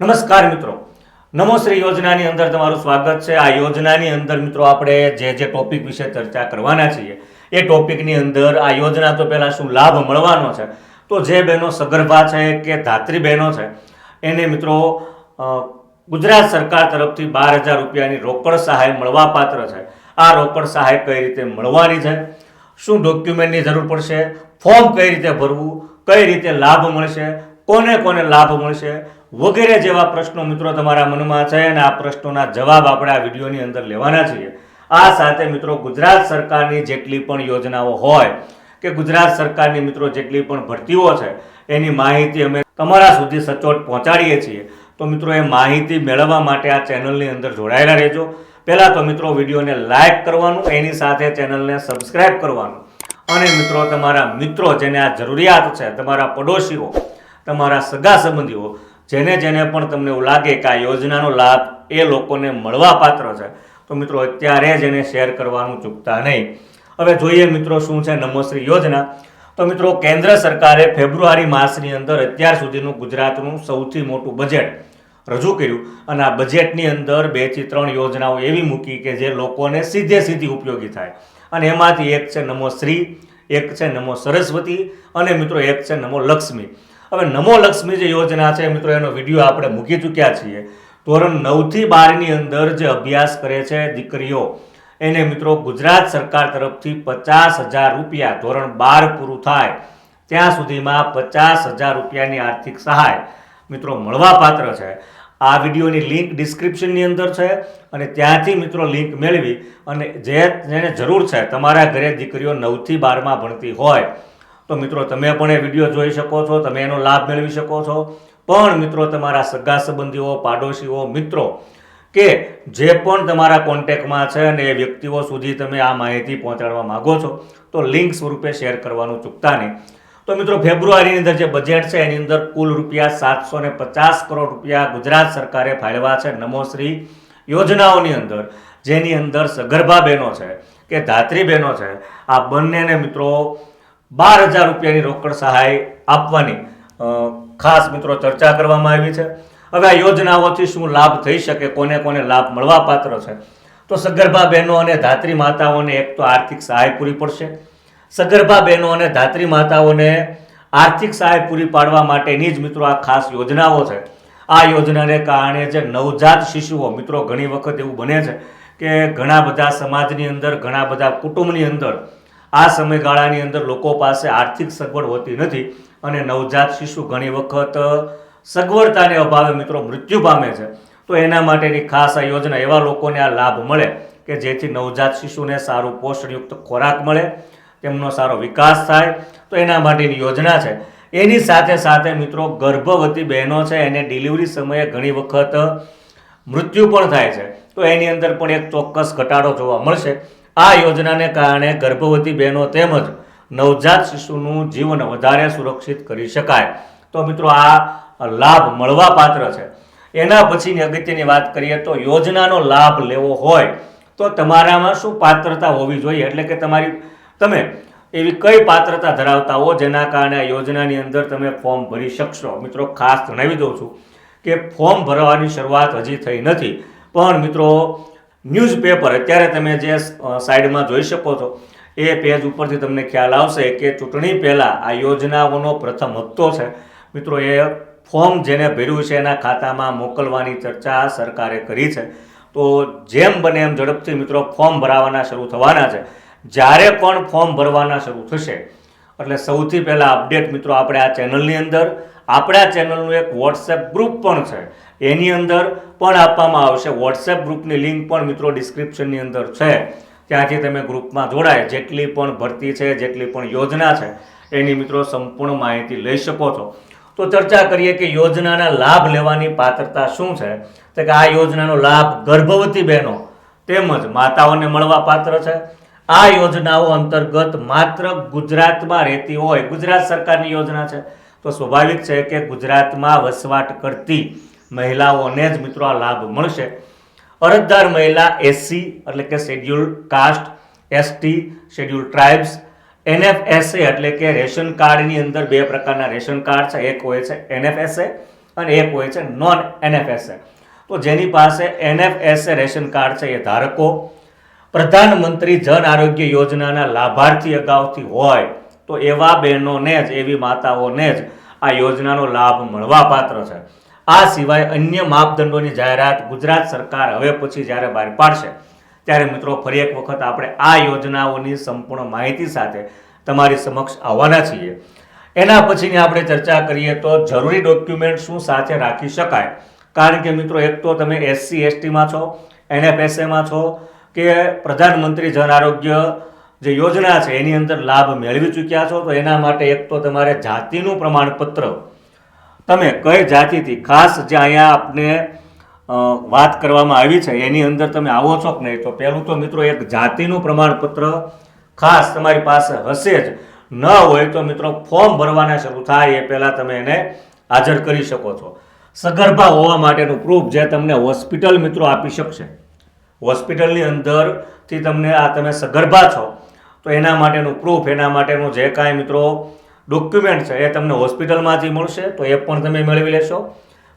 નમસ્કાર મિત્રો. નમોશ્રી યોજનાની અંદર તમારું સ્વાગત છે. આ યોજનાની અંદર મિત્રો આપણે જે જે ટોપિક વિશે ચર્ચા કરવાના છીએ, એ ટોપિકની અંદર આ યોજના તો પહેલાં શું લાભ મળવાનો છે? તો જે બહેનો સગર્ભા છે કે ધાત્રી બહેનો છે, એને મિત્રો ગુજરાત સરકાર તરફથી બાર હજાર રૂપિયાની રોકડ સહાય મળવાપાત્ર છે. આ રોકડ સહાય કઈ રીતે મળવાની છે? શું ડોક્યુમેન્ટની જરૂર પડશે? ફોર્મ કઈ રીતે ભરવું? કઈ રીતે લાભ મળશે? કોને કોને લાભ મળશે? વગેરે જેવા પ્રશ્નો મિત્રો તમારા મનમાં છે અને આ પ્રશ્નોના જવાબ આપણે આ વિડીયોની અંદર લેવાના છીએ. આ સાથે મિત્રો ગુજરાત સરકારની જેટલી પણ યોજનાઓ હોય કે ગુજરાત સરકારની મિત્રો જેટલી પણ ભરતીઓ છે, એની માહિતી અમે તમારા સુધી સચોટ પહોંચાડીએ છીએ. તો મિત્રો એ માહિતી મેળવવા માટે આ ચેનલની અંદર જોડાયેલા રહેજો. પહેલાં તો મિત્રો વિડીયોને લાઇક કરવાનું, એની સાથે ચેનલને સબસ્ક્રાઇબ કરવાનું. અને મિત્રો તમારા મિત્રો જેને આ જરૂરિયાત છે, તમારા પડોશીઓ, તમારા સગા સંબંધીઓ જેને જેને પણ તમને એવું લાગે કે આ યોજનાનો લાભ એ લોકોને મળવા પાત્ર છે, તો મિત્રો અત્યારે જ એને શેર કરવાનું ચૂકતા નહીં. હવે જોઈએ મિત્રો શું છે નમોશ્રી યોજના. તો મિત્રો કેન્દ્ર સરકારે ફેબ્રુઆરી માસની અંદર અત્યાર સુધીનું ગુજરાતનું સૌથી મોટું બજેટ રજૂ કર્યું. અને આ બજેટની અંદર બેથી ત્રણ યોજનાઓ એવી મૂકી કે જે લોકોને સીધે સીધી ઉપયોગી થાય. અને એમાંથી એક છે નમો શ્રી એક છે નમો સરસ્વતી અને મિત્રો એક છે નમો લક્ષ્મી. હવે નમો લક્ષ્મી જે યોજના છે મિત્રો, એનો વીડિયો આપણે મૂકી ચૂક્યા છીએ. ધોરણ નવથી બારની અંદર જે અભ્યાસ કરે છે દીકરીઓ, એને મિત્રો ગુજરાત સરકાર તરફથી પચાસ હજાર રૂપિયા ધોરણ બાર પૂરું થાય, ત્યાં સુધીમાં પચાસ હજાર રૂપિયાની આર્થિક સહાય મિત્રો મળવાપાત્ર છે. આ વિડીયોની લિંક ડિસ્ક્રિપ્શનની અંદર છે અને ત્યાંથી મિત્રો લિંક મેળવી અને જે જેને જરૂર છે, તમારા ઘરે દીકરીઓ નવથી બારમાં ભણતી હોય તો મિત્રો, તમે પણ એ વીડિયો જોઈ શકો છો, તમે એનો લાભ મેળવી શકો છો. પણ મિત્રો, તમારા સગા સંબંધીઓ, પાડોશીઓ, મિત્રો, કે જે પણ તમારા કોન્ટેક્ટમાં છે અને એ વ્યક્તિઓ સુધી તમે આ માહિતી પહોંચાડવા માગો છો, તો લિંક સ્વરૂપે શેર કરવાનું ચૂકતા નહીં. તો મિત્રો, ફેબ્રુઆરીની અંદર જે બજેટ છે, એની અંદર કુલ રૂપિયા સાતસો ને પચાસ કરોડ રૂપિયા ગુજરાત સરકારે ફાળવા છે નમોશ્રી યોજનાઓની અંદર. જેની અંદર સગર્ભા બહેનો છે, કે ધાત્રી બહેનો છે, આ બંનેને મિત્રો બાર હજાર રૂપિયાની રોકડ સહાય આપવાની ખાસ મિત્રો ચર્ચા કરવામાં આવી છે. હવે આ યોજનાઓથી શું લાભ થઈ શકે, કોને કોને લાભ મળવા પાત્ર છે? તો સગર્ભા બહેનો અને ધાત્રી માતાઓને એક તો આર્થિક સહાય પૂરી પડશે. સગર્ભા બહેનો અને ધાત્રી માતાઓને આર્થિક સહાય પૂરી પાડવા માટેની જ મિત્રો આ ખાસ યોજનાઓ છે. આ યોજનાને કારણે જે નવજાત શિશુઓ, મિત્રો ઘણી વખત એવું બને છે કે ઘણા બધા સમાજની અંદર, ઘણા બધા કુટુંબની અંદર આ સમયગાળાની અંદર લોકો પાસે આર્થિક સગવડ હોતી નથી અને નવજાત શિશુ ઘણી વખત સગવડતાને અભાવે મિત્રો મૃત્યુ પામે છે. તો એના માટેની ખાસ આ યોજના એવા લોકોને આ લાભ મળે કે જેથી નવજાત શિશુને સારું પોષણયુક્ત ખોરાક મળે, તેમનો સારો વિકાસ થાય. તો એના માટેની યોજના છે. એની સાથે સાથે મિત્રો ગર્ભવતી બહેનો છે એને ડિલિવરી સમયે ઘણી વખત મૃત્યુ પણ થાય છે. તો એની અંદર પણ એક ચોક્કસ ઘટાડો જોવા મળશે. આ યોજનાને કારણે ગર્ભવતી બહેનો તેમજ નવજાત શિશુનું જીવન વધારે સુરક્ષિત કરી શકાય. તો મિત્રો, આ લાભ મળવા પાત્ર છે. એના પછીની અગત્યની વાત કરીએ તો યોજનાનો લાભ લેવો હોય તો તમારામાં શું પાત્રતા હોવી જોઈએ? એટલે કે તમારી, તમે એવી કઈ પાત્રતા ધરાવતા હો જેના કારણે આ યોજનાની અંદર તમે ફોર્મ ભરી શકશો? મિત્રો, ખાસ જણાવી દઉં છું કે ફોર્મ ભરવાની શરૂઆત હજી થઈ નથી. પણ મિત્રો ન્યૂઝપેપર, અત્યારે તમે જે સાઈડમાં જોઈ શકો છો, એ પેજ ઉપરથી તમને ખ્યાલ આવશે કે ચૂંટણી પહેલાં આ યોજનાઓનો પ્રથમ હપ્તો છે. મિત્રો, એ ફોર્મ જેને ભર્યું છે એના ખાતામાં મોકલવાની ચર્ચા સરકારે કરી છે. તો જેમ બને એમ ઝડપથી મિત્રો ફોર્મ ભરાવાના શરૂ થવાના છે. જ્યારે પણ ફોર્મ ભરવાના શરૂ થશે, એટલે સૌથી પહેલાં અપડેટ મિત્રો આપણે આ ચેનલની અંદર આપણા ચેનલનું એક વોટ્સએપ ગ્રુપ પણ છે. એની અંદર પણ આપવામાં આવશે. વોટ્સએપ ગ્રુપની લિંક પણ મિત્રો ડિસ્ક્રિપ્શનની અંદર છે. ત્યાંથી તમે ગ્રુપમાં જોડાય. જેટલી પણ ભરતી છે, જેટલી પણ યોજના છે, એની મિત્રો સંપૂર્ણ માહિતી લઈ શકો છો. તો ચર્ચા કરીએ કે યોજનાના લાભ લેવાની પાત્રતા શું છે? તો કે આ યોજનાનો લાભ ગર્ભવતી બહેનો તેમજ માતાઓને મળવા પાત્ર છે. આ યોજનાઓ અંતર્ગત માત્ર ગુજરાતમાં રહેતી હોય, ગુજરાત સરકારની યોજના છે. તો સ્વાભાવિક છે કે ગુજરાતમાં વસવાટ કરતી મહિલાઓને જ મિત્રો આ લાભ મળશે. અરજદાર મહિલા એસસી એટલે કે schedule caste ST schedule tribes NFSA એટલે કે રેશન કાર્ડની અંદર બે પ્રકારના રેશન કાર્ડ છે, એક હોય છે એનએફએસએ અને એક હોય છે નોન એનએફએસએ તો જેની પાસે એનએફએસએ રેશન કાર્ડ છે એ ધારકો, પ્રધાનમંત્રી જન આરોગ્ય યોજનાના લાભાર્થી અગાઉથી હોય તો એવા બહેનોને જ, એવી માતાઓને જ આ યોજનાનો લાભ મળવા પાત્ર છે. આ સિવાય અન્ય માપદંડોની જાહેરાત ગુજરાત સરકાર હવે પછી જ્યારે બહાર પાડશે, ત્યારે મિત્રો ફરી એક વખત આપણે આ યોજનાઓની સંપૂર્ણ માહિતી સાથે તમારી સમક્ષ આવવાના છીએ. એના પછીની આપણે ચર્ચા કરીએ તો જરૂરી ડોક્યુમેન્ટ શું સાથે રાખી શકાય? કારણ કે મિત્રો એક તો તમે એસસી, એસટીમાં છો, એનએફએસએમાં છો, કે પ્રધાનમંત્રી જન આરોગ્ય જે યોજના છે, એની અંદર લાભ મેળવી ચૂક્યા છો, તો એના માટે એક તો તમારે જાતિનું પ્રમાણપત્ર. તમે કઈ જાતિથી, ખાસ જે અહીંયા આપને વાત કરવામાં આવી છે, એની અંદર તમે આવો છો કે નહીં, તો પહેલું તો મિત્રો એક જાતિનું પ્રમાણપત્ર ખાસ તમારી પાસે હશે જ. ન હોય તો મિત્રો ફોર્મ ભરવાના શરૂ થાય, એ પહેલાં તમે એને હાજર કરી શકો છો. સગર્ભા હોવા માટેનું પ્રૂફ જે તમને હોસ્પિટલ મિત્રો આપી શકશે. હોસ્પિટલની અંદરથી તમને આ તમે સગર્ભા છો તો એના માટેનું પ્રૂફ એના માટેનું જે કાંઈ મિત્રો ડોક્યુમેન્ટ છે, એ તમને હોસ્પિટલમાંથી મળશે, તો એ પણ તમે મેળવી લેશો.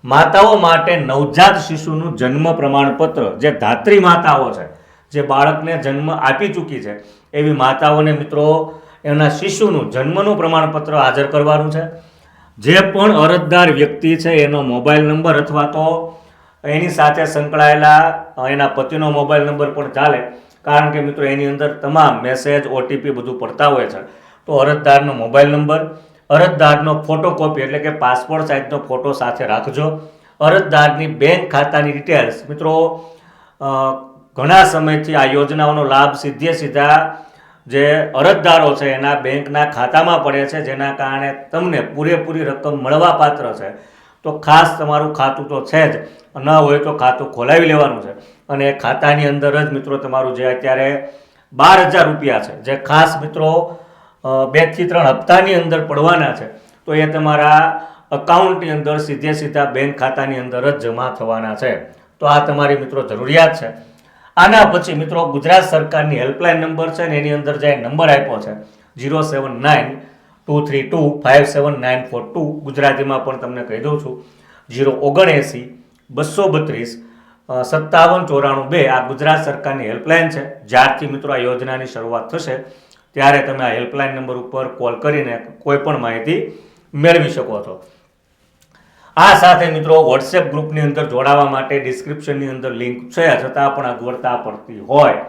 માતાઓ માટે નવજાત શિશુનું જન્મ પ્રમાણપત્ર, જે ધાત્રી માતાઓ છે, જે બાળકને જન્મ આપી ચૂકી છે, એવી માતાઓને મિત્રો એના શિશુનું જન્મનું પ્રમાણપત્ર હાજર કરવાનું છે. જે પણ અરજદાર વ્યક્તિ છે, એનો મોબાઈલ નંબર અથવા તો એની સાથે સંકળાયેલા, એના પતિનો મોબાઈલ નંબર પણ ચાલે કારણ કે મિત્રો એની અંદર તમામ મેસેજ ઓટીપી બધું પડતા હોય છે. તો અરજદારનો મોબાઈલ નંબર અરજદારનો ફોટોકોપી એટલે કે પાસપોર્ટ સાઇઝનો ફોટો સાથે રાખજો. અરજદારની બેંક ખાતાની ડિટેલ્સ મિત્રો ઘણા સમયથી આ યોજનાઓનો લાભ સીધે સીધા જે અરજદારો છે એના બેંકના ખાતામાં પડે છે, જેના કારણે તમને પૂરેપૂરી રકમ મળવા પાત્ર છે. તો ખાસ તમારું ખાતું તો છે જ. ન હોય તો ખાતું ખોલાવી લેવાનું છે. અને ખાતાની અંદર જ મિત્રો તમારું જે અત્યારે બાર હજાર રૂપિયા છે, જે ખાસ મિત્રો બેથી ત્રણ હપ્તાની અંદર પડવાના છે, તો એ તમારા અકાઉન્ટની અંદર સીધે સીધા બેંક ખાતાની અંદર જ જમા થવાના છે. તો આ તમારી મિત્રો જરૂરિયાત છે. આના પછી મિત્રો ગુજરાત સરકારની હેલ્પલાઇન નંબર છે ને એની અંદર જે નંબર આપ્યો છે, zero seven nine two three two five seven nine four two ગુજરાતીમાં પણ તમને કહી દઉં છું, ઝીરો ઓગણએંસી, બસો બત્રીસ સત્તાવન ચોરાણું બે આ ગુજરાત સરકારની હેલ્પલાઇન છે. જ્યારથી મિત્રો આ યોજનાની શરૂઆત થશે, ત્યારે તમે આ હેલ્પલાઇન નંબર ઉપર કોલ કરીને કોઈ પણ માહિતી મેળવી શકો છો. આ સાથે મિત્રો વોટ્સએપ ગ્રુપની અંદર જોડાવા માટે ડિસ્ક્રિપ્શનની અંદર લિંક છે, છતાં પણ અગવડતા પડતી હોય.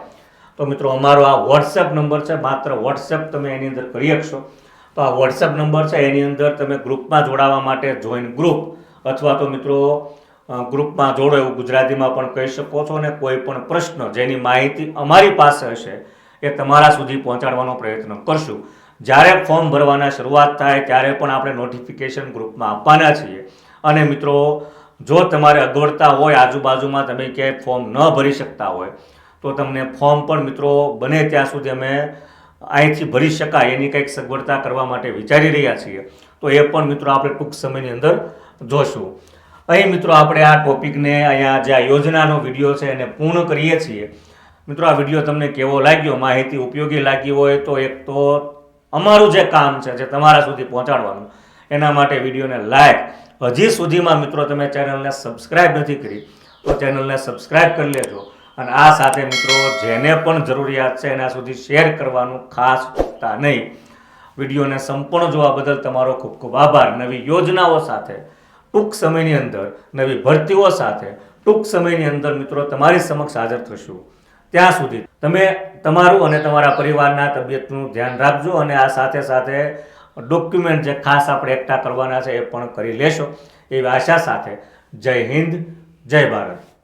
તો મિત્રો અમારો આ વોટ્સએપ નંબર છે, માત્ર વોટ્સએપ તમે એની અંદર કરી શકશો. તો આ વોટ્સએપ નંબર છે, એની અંદર તમે ગ્રુપમાં જોડાવા માટે જોઈન ગ્રુપ અથવા તો મિત્રો ગ્રુપમાં જોડો એવું ગુજરાતીમાં પણ કહી શકો છો અને કોઈ પણ પ્રશ્ન જેની માહિતી અમારી પાસે હશે એ તમારા સુધી પહોંચાડવાનો પ્રયત્ન કરશું. જ્યારે ફોર્મ ભરવાના શરૂઆત થાય ત્યારે પણ આપણે નોટિફિકેશન ગ્રુપમાં આપવાના છીએ. અને મિત્રો, જો તમારે અગવડતા હોય, આજુબાજુમાં તમે ક્યાંય ફોર્મ ન ભરી શકતા હોય, તો તમને ફોર્મ પણ મિત્રો બને ત્યાં સુધી અમે અહીંથી ભરી શકાય એની કંઈક સગવડતા કરવા માટે વિચારી રહ્યા છીએ. તો એ પણ મિત્રો આપણે ટૂંક સમયની અંદર જોશું. અહીં મિત્રો આપણે આ ટોપિકને અહીંયા જે આ યોજનાનો વીડિયો છે એને પૂર્ણ કરીએ છીએ. મિત્રો આ વીડિયો તમને કેવો લાગ્યો, માહિતી ઉપયોગી લાગી હોય તો એક તો અમારું જે કામ છે, જે તમારા સુધી પહોંચાડવાનું, એના માટે વિડીયોને લાઈક. હજી સુધીમાં મિત્રો તમે ચેનલને સબસ્ક્રાઇબ નથી કરી, તો ચેનલને સબસ્ક્રાઇબ કરી લેજો અને આ સાથે મિત્રો જેને પણ જરૂરિયાત છે એના સુધી શેર કરવાનું ખાસ ચૂકતા નહીં. વિડીયોને સંપૂર્ણ જોવા બદલ તમારો ખૂબ ખૂબ આભાર. નવી યોજનાઓ સાથે ટૂંક સમયની અંદર નવી ભરતીઓ સાથે ટૂંક સમયની અંદર મિત્રો તમારી સમક્ષ હાજર થશું. ત્યાં સુધી તમે તમારું અને તમારા પરિવારના તબિયતનું ધ્યાન રાખજો અને આ સાથે સાથે ડોક્યુમેન્ટ જે ખાસ આપણે એકઠા કરવાના છે એ પણ કરી લેશો. એવી આશા સાથે જય હિન્દ, જય ભારત.